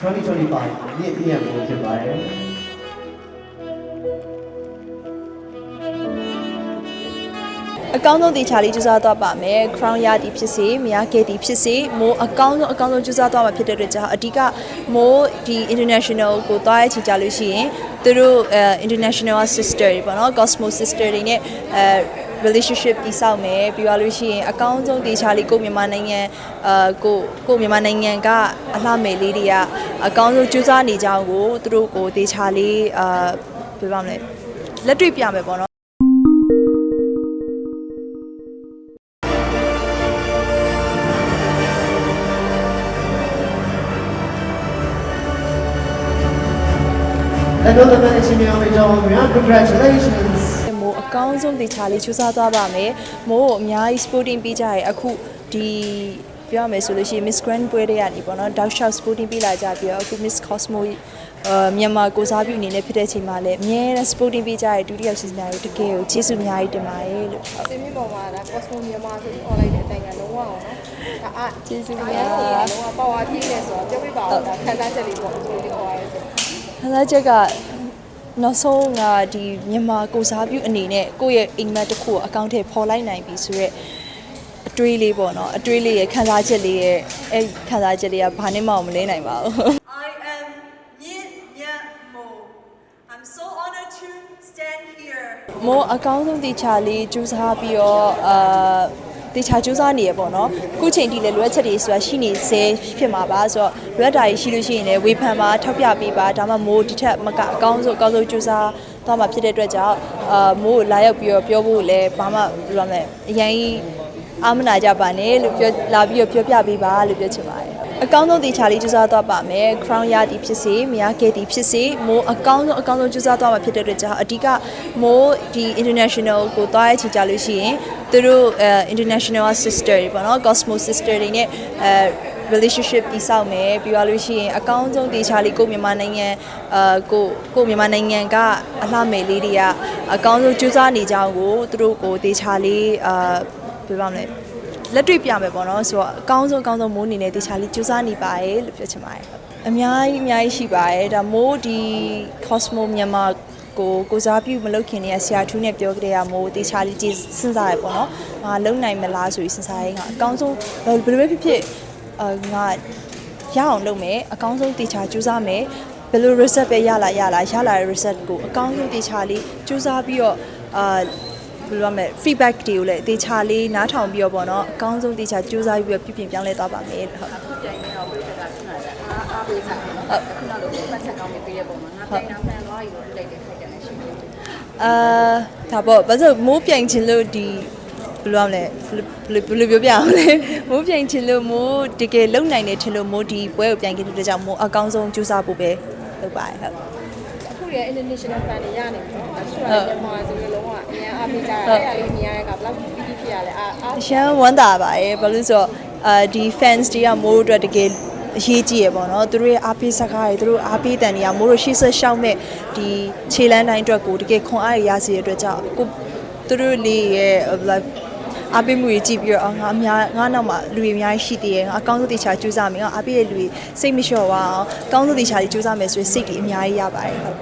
2025မြင့်မြတ်ကိုဖြစ်ပါတယ်အကောင်းဆုံးတေချာလေးကြိုးစားသွားပါမယ် crown ရသည်ဖြစ်စေမရခဲ့သည်ဖြစ်စေမိုးအကောင်းဆုံးအကောင်းဆုံးကြိုးစားသွားမှာဖြစ်တဲ့အတွက်ကြောင့်အဓိကမိုးဒီ international ကိုသွားရချင်ကြလို့ရှိရင်သူတို့အဲ international sister တွေပေါ့နော် cosmo sister တွေနဲ့အဲ relationship တည်ဆောက်မယ်ပြီးသွားလို့ရှိရင်အကောင်းဆုံးတေချာလေးကိုမြန်မာနိုင်ငံအာကိုကိုမြန်မာနိုင်ငံကအလှမယ်လေးတွေကအကောင်းဆုံးကြိုးစားနေကြအောင်ကိုသူတို့ကိုတေချာလေးအာပြောပါမလဲလက်တွေ့ပြမယ်ပေါ့နော်လက်တော့တဲ့ရှင်များမေကြောင်းများ congratulations မိုးအ ကောင်းဆုံးတေချာလေးချူစားသွားပါမယ်မိုးကိုအများကြီး sporting ပေးကြရအခုဒီပြောရမယ်ဆိုလို့ရှိရင် Miss Grand ပွဲတွေကနေပေါ့နော် Dog Shout sporting ပေးလာကြပြီးတော့အခု Miss Cosmo အာမြန်မာကိုစားပြုအနေနဲ့ဖြစ်တဲ့အချိန်မှာလည်းအများနဲ့ sporting ပေးကြရဒုတိယစီဇန်များကိုတကယ်ကိုကျေးဇူးအများကြီးတင်ပါတယ်လို့အသိမြင့်ပေါ်မှာဒါ Cosmo မြန်မာဆိုပြီး online တဲ့အတိုင်းကလုံးဝအောင်နော်ဒါအကျေးဇူးပါအားလုံးဝပါဝါပြည့်နေဆိုတော့ပြောပြပါဦးဒါခံစားချက်လေးပေါ့ဒီလိုလေးဟောရဲဆိုခန်းစားချက်က နောက်ဆုံးကဒီမြန်မာကိုစားပြုအနေနဲ့ကိုယ့်ရဲ့အိမ်မက်တစ်ခုကိုအကောင့်ထဲပေါ်လိုက်နိုင်ပြီဆိုတော့အတွေးလေးပေါ့နော်အတွေးလေးရဲ့ခန်းစားချက်လေးရဲ့အဲ့ခန်းစားချက်လေးကဘာနဲ့မှမလဲနိုင်ပါဘူး I am Min Mya Mo. I'm so honored to stand here. မိုးအကောင်းဆုံးတေချာလေးကြိုးစားပြီးတော့အာ တေချာကြိုးစားနေရပေါ့နော်အခုချိန်ထိလည်းလိုအပ်ချက်တွေဆိုတာရှိနေစေဖြစ်မှာပါဆိုတော့လိုအပ်တာကြီးရှိလို့ရှိရင်လည်းဝေဖန်ပါထောက်ပြပေးပါဒါမှမိုးဒီထက်မကအကောင်းဆုံးအကောင်းဆုံးကြိုးစားသွားမှာဖြစ်တဲ့အတွက်ကြောင့်အာမိုးကိုလာရောက်ပြီးတော့ပြောဖို့လည်းဘာမှပြောရမလဲအရင်ကြီးအားမနာကြပါနဲ့လို့ပြောလာပြီးတော့ပြောပြပေးပါလို့ပြောချင်ပါတယ် အကောင်းဆုံးတေချာလေးကြိုးစားသွားပါမယ် crown ရသည်ဖြစ်စေမရခဲ့သည်ဖြစ်စေမိုးအကောင်းဆုံးအကောင်းဆုံးကြိုးစားသွားမှာဖြစ်တဲ့အတွက်ကြောင့်အဓိကမိုးဒီ international ကိုသွားရချင်ကြလို့ရှိရင်သူတို့အဲ international sister တွေပေါ့နော် cosmo sister တွေနဲ့အဲ relationship တည်ဆောက်မယ်ပြီးသွားလို့ရှိရင်အကောင်းဆုံးတေချာလေးကိုမြန်မာနိုင်ငံအာကိုကိုမြန်မာနိုင်ငံကအလှမယ်လေးတွေကအကောင်းဆုံးကြိုးစားနေကြအောင်ကိုသူတို့ကိုတေချာလေးအာပြောပါမလဲ လက်တွေ့ပြမယ်ပေါ့နော်ဆိုတော့အကောင်းဆုံးအကောင်းဆုံးမိုးအနေနဲ့တေချာလေးကြိုးစားနေပါရဲ့လို့ပြောချင်ပါတယ်အများကြီးအများကြီးရှိပါတယ်ဒါမိုးဒီ Cosmo မြန်မာကိုကိုစားပြုမလုပ်ခင်တည်းကဆရာထူးနဲ့ပြောကြတဲ့ကမိုးတေချာလေးကြည့်စဉ်းစားရပေါ့နော်ငါလုံနိုင်မလားဆိုပြီးစဉ်းစားရင်ကအကောင်းဆုံးဘယ်လိုပဲဖြစ်ဖြစ်အာငါရအောင်လုပ်မယ်အကောင်းဆုံးတေချာကြိုးစားမယ်ဘယ်လို reset ပဲရလာရလာရလာတဲ့ reset ကိုအကောင်းဆုံးတေချာလေးကြိုးစားပြီးတော့အာ ဘယ်လိုရမလဲ feedback တွေကိုလည်းတေချာလေးနားထောင်ပြီးတော့ပေါ့နော်အကောင်းဆုံးတေချာကြိုးစားပြီးတော့ပြပြင်ပြောင်းလဲသွားပါမယ်လို့ဟုတ်အခုတိုင်နေတော့ပြည့်တာခဏကြာအားအားပေးစားနော်ခုနလိုပတ်ဆက်ကောင်းပြီးပြည့်တဲ့ပုံမှာငါတိုင်နောက်ဖန်သွားယူလို့လိုက်တဲ့ခိုက်တယ်ရှိတယ်အာဒါပေါ့ဘာလို့မိုးပြိုင်ချင်လို့ဒီဘယ်လိုရမလဲဘယ်လိုဘယ်လိုပြောပြအောင်လဲမိုးပြိုင်ချင်လို့မိုးတကယ်လုံနိုင်တယ်ထင်လို့မိုးဒီပွဲကိုပြိုင်ခဲ့တဲ့အတွက်ကြောင့်မိုးအကောင်းဆုံးကြိုးစားဖို့ပဲလုပ်ပါတယ်ဟုတ်အခု ရဲ့ international fan တွေရနေပြီနော်ဒါဆိုတော့မြန်မာဆိုရင်လုံးဝအရင်အားပေးကြတယ်အဲ့ဒါလေးမြင်ရတဲ့ကဘယ်လောက်ပြီးပြီးဖြစ်ရလဲအားအားအရှမ်းဝမ်းသာပါတယ်ဘာလို့လဲဆိုတော့အာဒီ fans တွေကမိုးတို့အတွက်တကယ်အရေးကြီးရပေါ့နော်သူတို့ရဲ့အားပေးစကားတွေသူတို့အားပေးတန်တွေကမိုးတို့ရှေ့ဆက်ရှောက်မဲ့ဒီခြေလန်းတိုင်းအတွက်ကိုတကယ်ခွန်အားရရစေတဲ့အတွက်ကြောင့်ကိုသူတို့လေးရဲ့ like အားပေးမှုတွေကြည့်ပြီးတော့ငါအများငါနောက်မှာလူတွေအများကြီးရှိသေးတယ်ငါအကောင်းဆုံးတေချာကြိုးစားမယ်ငါအားပေးတဲ့လူတွေစိတ်မလျှော့ပါအောင်အကောင်းဆုံးတေချာကြီးကြိုးစားမယ်ဆိုရင်စိတ်တွေအများကြီးရပါတယ်ဟုတ်